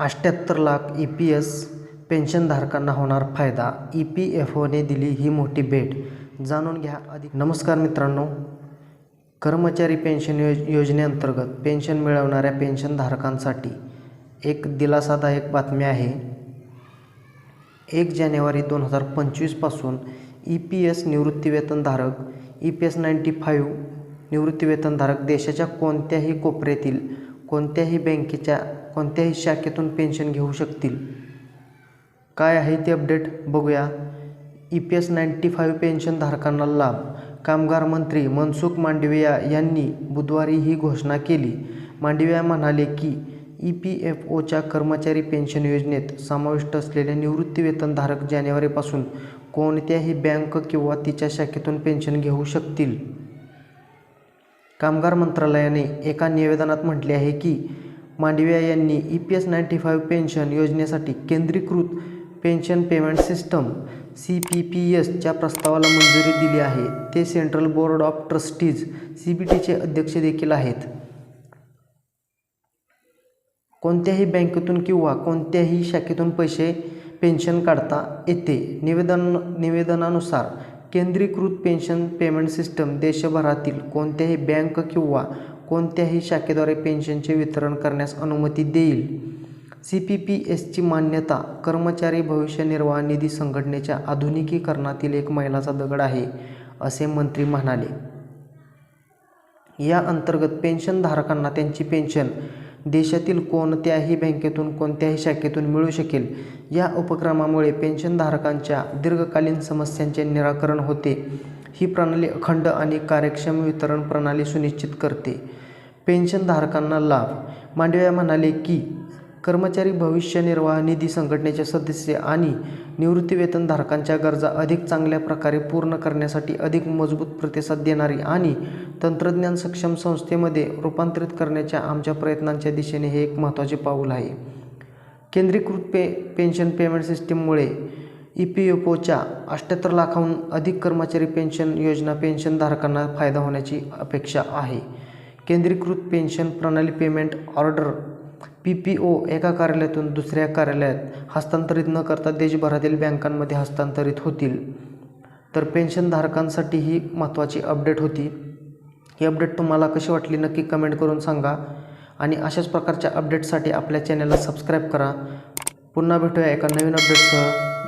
अष्ट्याहत्तर lakh E P S पेन्शनधारकांना होणार फायदा. ई पी एफ ओने दिली ही मोठी भेट. जाणून घ्या अधिक. नमस्कार मित्रांनो. कर्मचारी पेन्शन योज योजनेअंतर्गत पेन्शन मिळवणाऱ्या पेन्शनधारकांसाठी एक दिलासादायक बातमी आहे. एक जानेवारी दोन हजार पंचवीसपासून ई पी एस निवृत्तीवेतनधारक E P S ninety five निवृत्तीवेतनधारक देशाच्या कोणत्याही कोपऱ्यातील कोणत्याही बँकेच्या कोणत्याही शाखेतून पेन्शन घेऊ शकतील. काय आहे ते अपडेट? बघूया. E P S ninety five पेन्शनधारकांना लाभ. कामगार मंत्री मनसुख मांडविया यांनी बुधवारी ही घोषणा केली. मांडविया म्हणाले की ई पी एफ ओच्या कर्मचारी पेन्शन योजनेत समाविष्ट असलेले निवृत्तीवेतनधारक जानेवारीपासून कोणत्याही बँक किंवा तिच्या शाखेतून पेन्शन घेऊ शकतील. कामगार मंत्रालयाने एका निवेदनात म्हटले आहे की मांडविया यांनी E P S ninety five pension योजनेसाठी केंद्रीकृत pension payment system C P P एसच्या प्रस्तावाला मंजुरी दिली आहे. ते central board of trustees C B टीचे अध्यक्ष देखील आहेत. कोणत्याही बँकेतून किंवा कोणत्याही शाखेतून पैसे पेन्शन काढता येते. निवेदन निवेदनानुसार केंद्रीकृत पेन्शन पेमेंट सिस्टम देशभरातील कोणत्याही बँक किंवा कोणत्याही शाखेद्वारे पेन्शनचे वितरण करण्यास अनुमती देईल. सी पी पी एसची मान्यता कर्मचारी भविष्य निर्वाह निधी संघटनेच्या आधुनिकीकरणातील एक मैलाचा दगड आहे असे मंत्री म्हणाले. या अंतर्गत पेन्शनधारकांना त्यांची पेन्शन देशातील कोणत्याही बँकेतून कोणत्याही शाखेतून मिळू शकेल. या उपक्रमामुळे पेन्शनधारकांच्या दीर्घकालीन समस्यांचे निराकरण होते. ही प्रणाली अखंड आणि कार्यक्षम वितरण प्रणाली सुनिश्चित करते. पेन्शनधारकांना लाभ. मांडव्या म्हणाले की कर्मचारी भविष्य निर्वाह निधी संघटनेचे सदस्य आणि निवृत्तीवेतनधारकांच्या गरजा अधिक चांगल्या प्रकारे पूर्ण करण्यासाठी अधिक मजबूत प्रतिसाद देणारी आणि तंत्रज्ञान सक्षम संस्थेमध्ये रूपांतरित करण्याच्या आमच्या प्रयत्नांच्या दिशेने हे एक महत्त्वाचे पाऊल आहे. केंद्रीकृत पे पेन्शन पेमेंट सिस्टीममुळे ई पी एफ ओच्या अठ्ठ्याहत्तर लाखाहून अधिक कर्मचारी पेन्शन योजना पेन्शनधारकांना फायदा होण्याची अपेक्षा आहे. केंद्रीकृत पेन्शन प्रणाली payment order P P O एका कार्यालयातून दुसऱ्या कार्यालयात हस्तांतरित न करता देशभरातील बँकांमध्ये हस्तांतरित होतील. तर पेन्शनधारकांसाठी ही महत्त्वाची अपडेट होती. ही अपडेट तुम्हाला कशी वाटली नक्की कमेंट करून सांगा आणि अशाच प्रकारच्या अपडेटसाठी आपल्या चॅनलला सबस्क्राईब करा. पुन्हा भेटूया एका नवीन अपडेटसह.